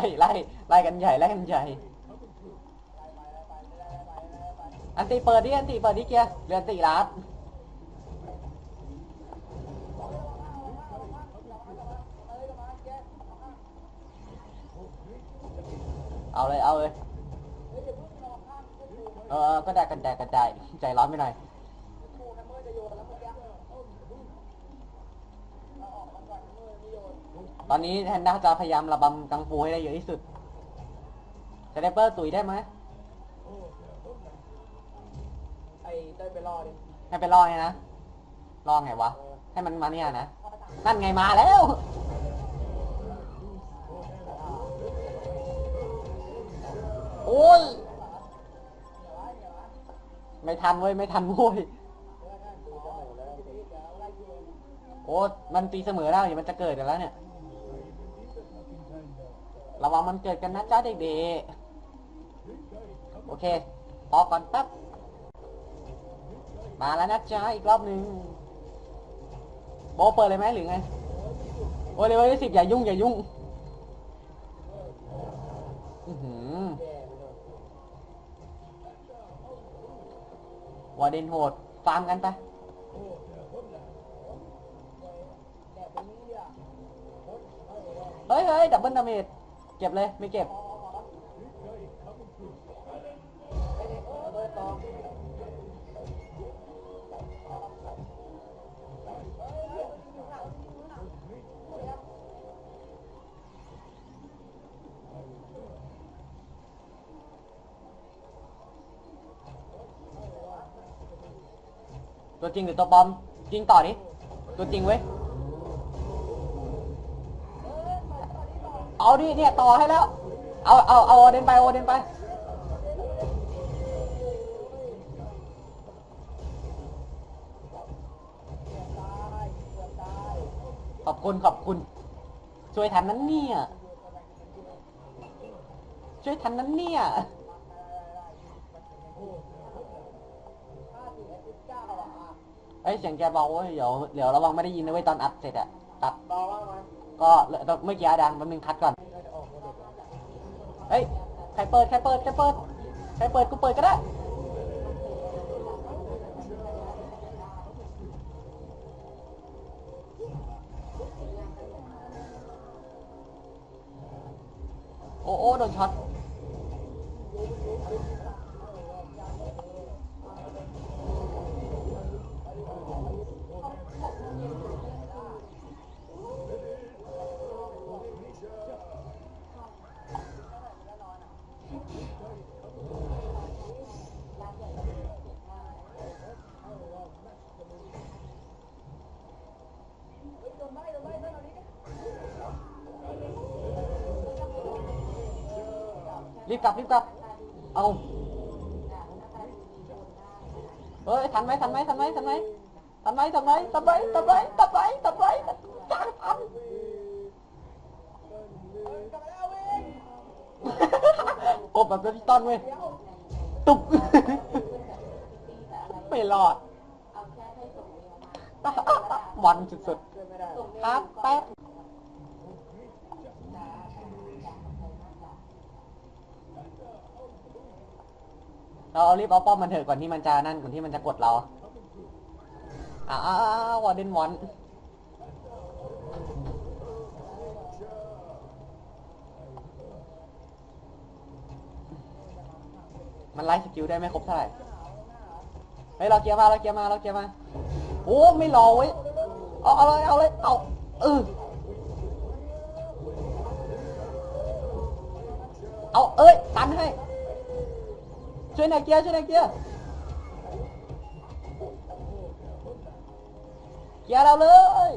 ไล่ไล่ไล่กันใหญ่ไล่กันใหญ่อันตีเปิดดิอันตีเปิดดิเกียร์เรือนตีรัดเอาเลยเอาเลยเออก็ได้กันแดกกระจายใจร้อนไปหน่อย ตอนนี้แฮนด้าจะพยายามระบำกังฟูให้ได้เยอะที่สุดสไนเปอร์ตุยได้ไหมไอ้เต้ยไปรอดิให้ไปล่อไงนะล่อไงวะ ให้มันมาเนี่ยนะ นั่นไงมาแล้ว โอ้ย ไม่ทันเว้ย ไม่ทันเว้ย โอ้ มันตีเสมอแล้วเดี๋ยวมันจะเกิดกันแล้วเนี่ย ระวังมันเกิดกันนะจ้าเด็กๆ โอเคพอก่อนแป๊บ มาแล้วนะจ๊ะอีกรอบหนึ่งโบเปิดเลยไหมหรือไง โอ้ยเลยวันที่สิบอย่ายุ่งอย่ายุ่งหือแย่ไปเลยวอร์เดนโหด ฟาร์มกันไปะเฮ้ยเฮ้ยดับเบิลดาเมจ เก็บเลย ไม่เก็บเด็กเต้ยต่อตัวจริงหรือตัวปลอม จริงต่อดิ ตัวจริงเว้ย เอาดิเนี่ยต่อให้แล้ว เอาเอาเอาโอเดนไปโอเดนไป ขอบคุณขอบคุณ ช่วยทันนั้นเนี่ย ช่วยทันนั้นเนี่ยเอ็ดสิบเก้าอะอะเอ้ยเสียงแกเบาเว้ยเดี๋ยวเดี๋ยวระวังไม่ได้ยินนะเว้ยตอนอัดเสร็จอะตัดรอว่ามัน ก็เมื่อกี้อะดังมันมึงคัดก่อนเด็กเฮ้ย ใครเปิด ใครเปิด ใครเปิด ใครเปิด กูเปิดก็ได้ โอ้โอ้โดนช็อต รีบกลับรีบกลับ เอาเฮ้ยทันไหมทันไหมทันไหมทันไหมทันไหมทันไหมทันไหมทันไหมทันไหมทันไหมจังทันกบมาแล้วเว้ยโอ้แบบเป็นต้นเว้ยตุบไม่รอดมันสุดเกินไม่ได้ๆครับแป๊บ เราเอารีบเอาป้อมมันเถอะก่อนที่มันจะนั่นก่อนที่มันจะกดเราอ้าววอร์เดนวอนมันไล่สกิลได้ไม่ครบเท่าไหร่เฮ้ยเราเกียร์มาเราเกียร์มาเราเกียร์มาโอ้ไม่รอเว้ยเอาเอาเลยเอาเลยเอาเออเอาเอ้ยตันให้ ช่วยหน่อยเกียร์ช่วยหน่อยเกียร์เกียร์เราเลย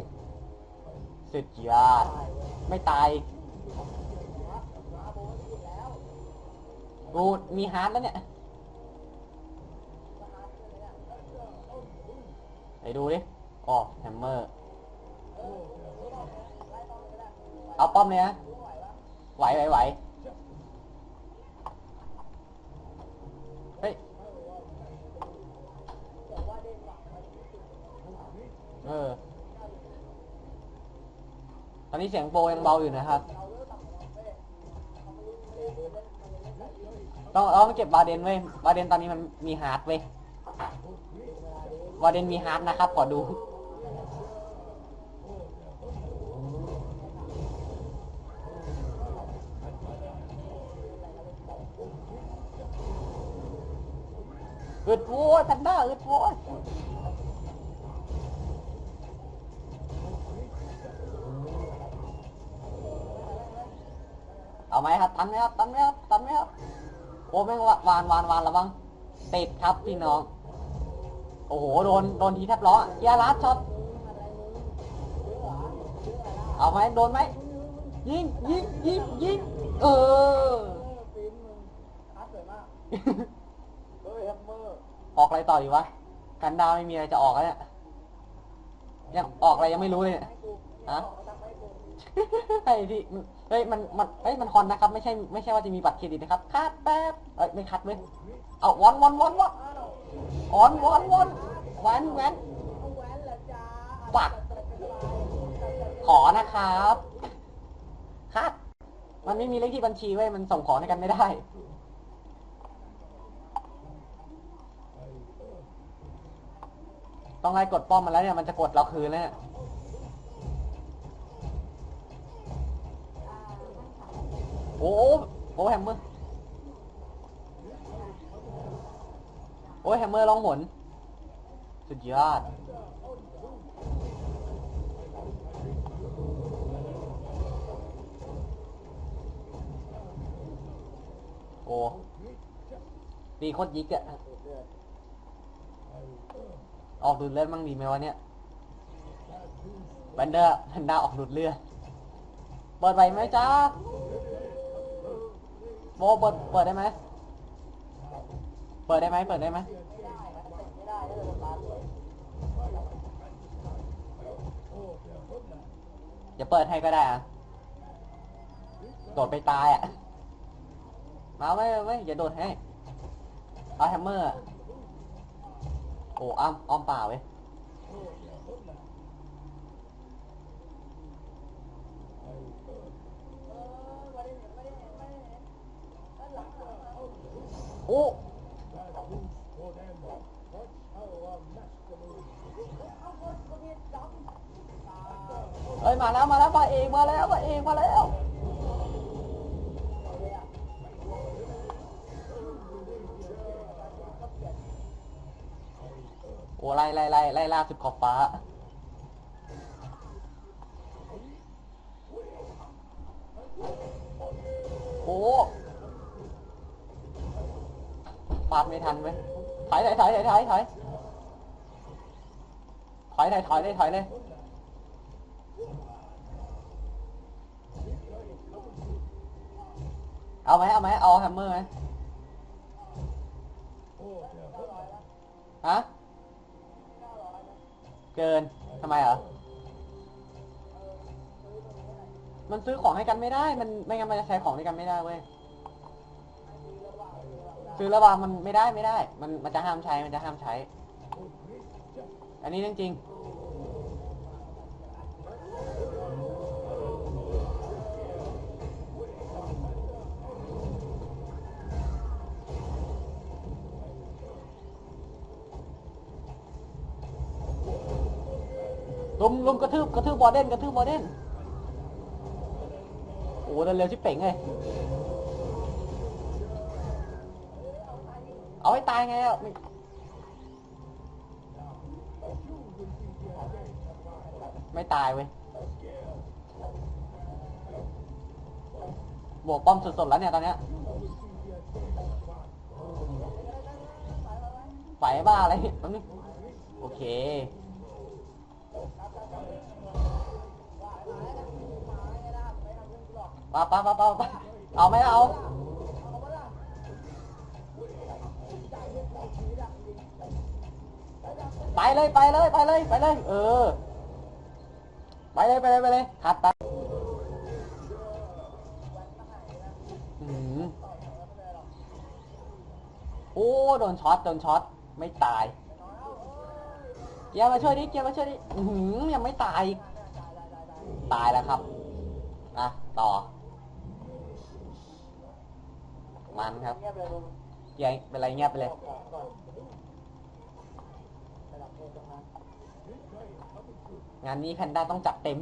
สุดยอดไม่ตายกูมีฮาร์ดแล้วเนี่ยไปดูดิอ๋อแฮมเมอร์ เอาป้อมเลยนะไหวไหวไหว นี้เสียงโบยังเบาอยู่นะครับต้องต้องเก็บบาเดนไว้บาเดนตอนนี้มันมีฮาร์ดไว้บาเดนมีฮาร์ดนะครับขอดู อึดโว้ทันด้าอึดโว้ ไหมครับตันไหมครับตันไหมครับตันไหมครับโอ้แม่งวะวานวานวานระวังติดครับพี่น้อง โอ้โหโดนโดนทีแทบล้อเกียร์ลัดช็อตเอาไหมโดนไหมยิงยิงยิงยิงเออออกอะไรต่อดีวะกันดาวไม่มีอะไรจะออกแล้วเนี่ยยังออกอะไรยังไม่รู้เลยเนี่ยฮะไอ้ที่ ฮ้ยมันมันเฮ้ยมันฮอนนะครับ ไม่ใช่ไม่ใช่ว่าจะมีบัตรเครดิตนะครับคัดแป๊บเอ้ยไม่คัดเว้ยเอาวอนวอนวอนวอนอ้าวอนวอนวอนแหวนแหวนเอาแหวนปักขอนะครับคัดมันไม่มีเลขที่บัญชีเว้ยมันส่งของให้กันไม่ได้ต้องไล่กดป้อมมาแล้วเนี่ยมันจะกดเราคืนแล้วเนี่ย อ้โหโอ้แฮมเมอร์ โอ้แฮมเมอร์ร้องหนสุดยอดโอ้ตีโคตรยิกอะออกดูดเลือดมั่งดีไหมวะเนี่ยแบนเดอร์แพนด้าออกดูดเลือดเปิดไปไหมจ้า บเปิดเปิดได้ไหมเปิดได้ไหมเปิดได้ไหมไม่ได้นะเด้ถ้าจะตาสวเปิดให้ก็ได้อะโดดไปตายอะมาไว้ไว้อย่าโดดให้ เอาแฮมเมอร์ โอ้อ้อมอ้อมเปล่าเว้ย เออไม่ได้เห็นไม่ได้เห็นไม่ได้เห็นด้านหลังหลังเอา โอ้เอาคนคนนี้จ้องตาเอ้ยมาแล้วมาแล้วมาเองมาแล้วมาเองมาแล้วโอ้ไล่ไล่ไล่ไล่ล่าสุดขอบฟ้า ฟาดไม่ทันเว้ยถอยถอยถอยถอยถอยถอยถอยเลยถอยเลยถอยเลยเอาไหมเอาไหมเอาแฮมเมอร์ไหมฮะเกินทำไมเหรอมันซื้อของให้กันไม่ได้ มันไม่งั้นมันจะใช้ของด้วยกันไม่ได้เว้ย ซื้อระวางมันไม่ได้ไม่ได้ มันมันจะห้ามใช้มันจะห้ามใช้ อันนี้เรื่องจริงลุมลุมกระทืบกระทืบบอเดนกระทืบบอเดนโอ้เดินเร็วชิบเป่งเลย เอาให้ตายไงอะไม่ตายเว้ยบวกป้อมสดๆแล้วเนี่ยตอนเนี้ยไหวบ้าอะไรเลยแป๊บนึงโอเคปะปะปะปะปะเอาไหมเอา ไปเลยไปเลยไปเลยไปเลย เออ ไปเลยไปเลยไปเลยคัดไปหือโอ้โดนช็อตโดนช็อตไม่ตาย เกียร์มาช่วยดิเกียร์มาช่วยดิหือยังไม่ตาย ตายแล้วครับอะต่อ มันครับเงียบเลยเงียบเป็นไรเงียบไปเลย บอกก่อนระดับเอตรงนั้น งานนี้แพนด้าต้องจัดเต็ม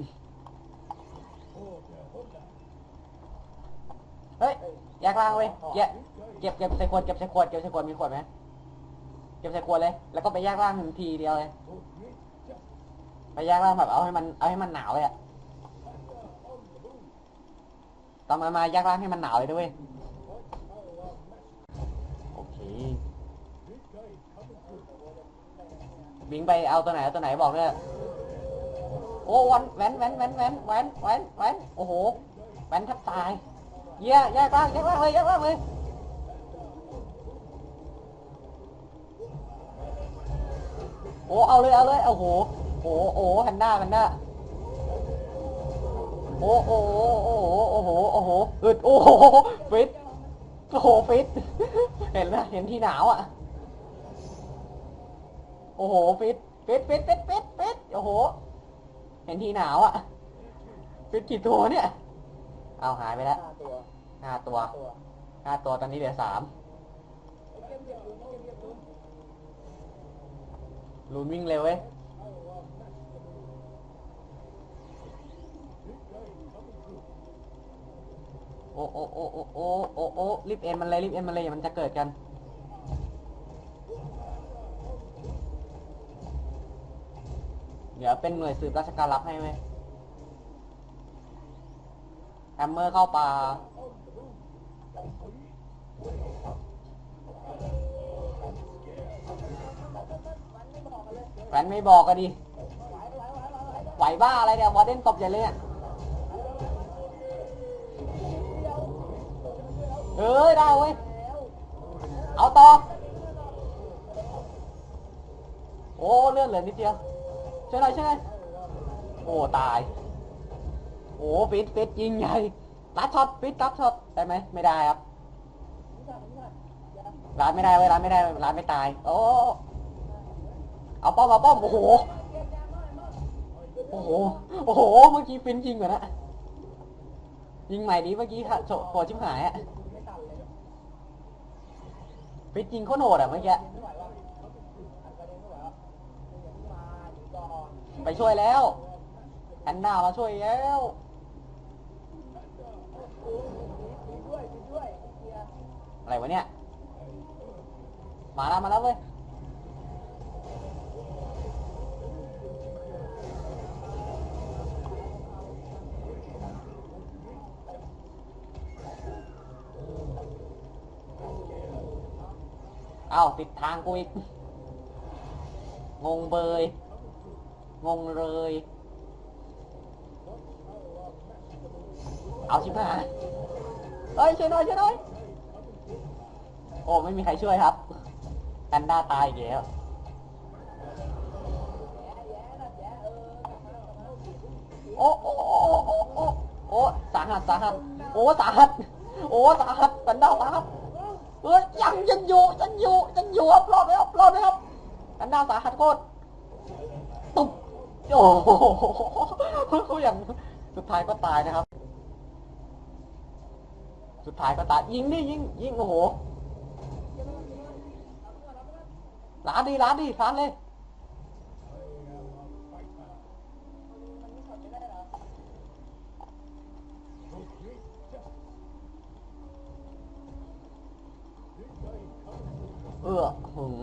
เฮ้ยแยกล่างเว้ยแยกเก็บเก็บใส่ขวดเก็บใส่ขวดเก็บใส่ขวดมีขวดไหมเก็บใส่ขวดเลย แล้วก็ไปแยกล่างทันทีเดียวเลย ไปแยกล่างแบบเอาให้มันเอาให้มันหนาวเลยอะตอนมามาแยกล่างให้มันหนาวเลยด้วยโอเคบิงไปเอาตัวไหนเอาตัวไหนบอกด้วย โอ้วันแวนแวนแวนแวนแวนแวนแวนโอ้โหแวนแทบตาย เยี่ยแยกล่างแยกล่างเลยแยกล่างเลยโอ้เอาเลยเอาเลยโอ้โหโอ้โอ้แพนด้าแพนด้าโอ้โอ้โอ้โอ้โหโอ้โหอึดโอ้โหฟิตโอ้โหฟิตเห็นไหมเห็นที่หนาวอะโอ้โหฟิตฟิตฟิตฟิตฟิตฟิตโอ้โห เห็นที่หนาวอะฟิตกี่ตัวเนี่ย เอาหายไปแล้วห้าตัวห้าตัวตัวห้าตัวตอนนี้เหลือสามลูนวิ่งเร็วเว้ยโอ้โอ้โอ้โอ้โอ้โอ้โอ้รีบเอ็นมันเลยรีบเอ็นมันเลยอย่ามันจะเกิดกัน เดี๋ยวเป็นหน่วยสืบราชการรับให้เว้ยแฮมเมอร์เข้าป่าแฟนไม่บอกก็ดิไหวบ้าอะไรเนี่ยวอร์เดนตบใหญ่เลยเนี่ยเอ้ยได้เว้ย เอาต่อ โอ้เลื่อนเหลือนิดเดียว ช่วยหน่อยช่วยหน่อยโอ้ตาย โอ้ฟิตฟิตยิงใหญ่รัดช็อตฟิตรับช็อตได้ไหมไม่ได้ครับรัดไม่ได้เว้ยรัดไม่ได้รัดไม่ตาย โอ้เอาป้อมเอาป้อมโอ้โหโอ้โหโอ้โหเมื่อกี้ฟินจริงกว่านะยิงใหม่ดีเมื่อกี้ค่ะโฉโหดชิบหายอะไม่ตันเลยฟินจริงโคตรโหดอะเมื่อกี้ ไปช่วยแล้วแอนนามาช่วยแล้วอะไรวะเนี่ยมาแล้วมาแล้วเว้ยเอาติดทางกูอีกงงเบย งงเลย เอาชิบหายเฮ้ยช่วยหน่อยช่วยหน่อยโอ้ไม่มีใครช่วยครับแพนด้าตายอีกแล้วแย่แย่นะแย่เออกลับมาแล้วกลับมาแล้วโอ้โอ้โอ้โอ้โอ้โอ้สาหัสสาหัสโอ้สาหัสโอ้สาหัสแพนด้าสาหัสเอ้ยยังยังอยู่ยังอยู่ยังอยู่ครับรอดไหมครับรอดไหมครับแพนด้าสาหัสโคตร โอ้โหเขาอย่างสุดท้ายก็ตายนะครับ สุดท้ายก็ตาย ยิงดิยิงยิงโอ้โหล้านดีล้านดีล้านเลยเออหึง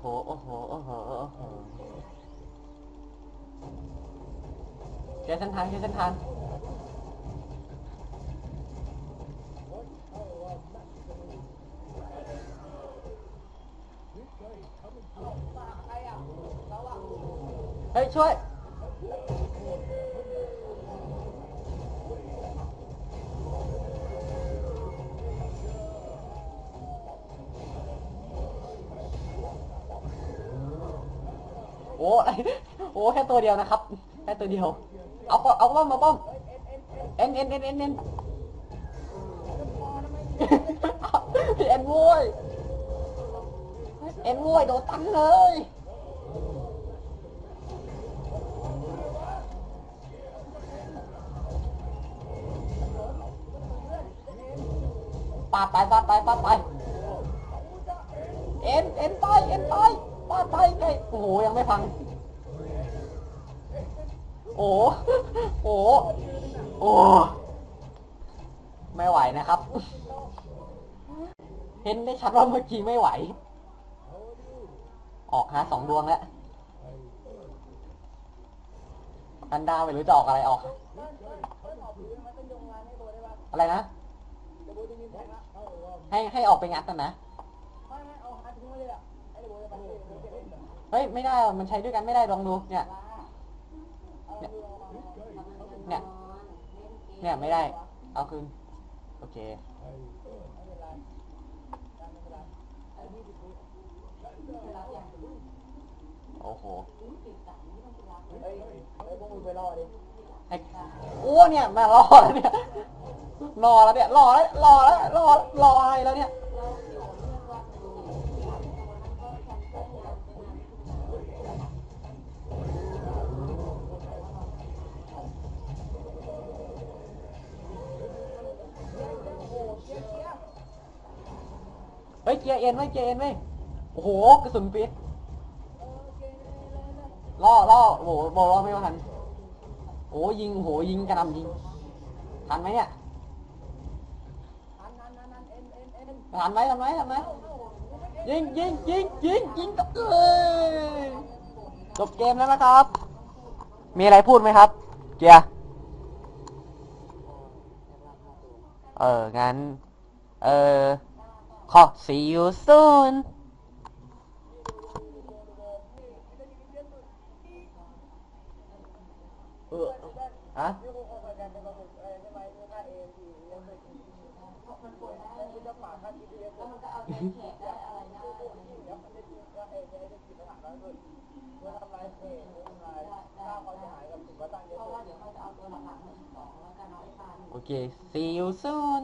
โอ้โห โอ้โห โอ้โห โอ้โห เจอเส้นทางเจอเส้นทาง โอ้โอ้แค่ตัวเดียวนะครับ แค่ตัวเดียว เอาป้อมเอาป้อมมาป้อมเอ็นเอ็นเอ็นเอ็นเอ็นเอ็นโว้ยเอ็นโว้ยโดนตั้งเลยปาดไปปาดไปปาดไป เอ็นเอ็นไปเอ็นไป ฟาดไปไอ้โอ้โหยังไม่พัง โอ้โหโอ้โอ้ไม่ไหวนะครับ เห็นได้ชัดว่าเมื่อกี้ไม่ไหว ออกฮะสองดวงแล้วกันดาวไม่รู้จะออกอะไรออก อะไรนะ ให้ให้ออกไปงัดกันนะ เฮ้ยไม่ได้อะมันใช้ด้วยกันไม่ได้ลองดูเนี่ย เนี่ย เนี่ยไม่ได้ เอาคืนโอเคโอ้โหไอ้โอ้เนี่ยมารอแล้วเนี่ยรอแล้วเนี่ยรอแล้วรอแล้วรอรออะไรแล้วเนี่ย ฮ้ยเกียร์เอ็นไว้เกียร์เอ็นไว้โอ้โหกระสุนปิดล่อล่อโอ้โหโบล่อไม่ทันโอ้ยิงโอ้โหยิงกระหนำยิงทันไหมเนี่ยทันไหมทันไหมทันไหมยิงยิงยิงยิงยิงกับเอ้ยจบเกมแล้วนะครับ มีอะไรพูดไหมครับเกียร์เอองั้น เออ ขอ see you soon เออฮะโอเค see you soon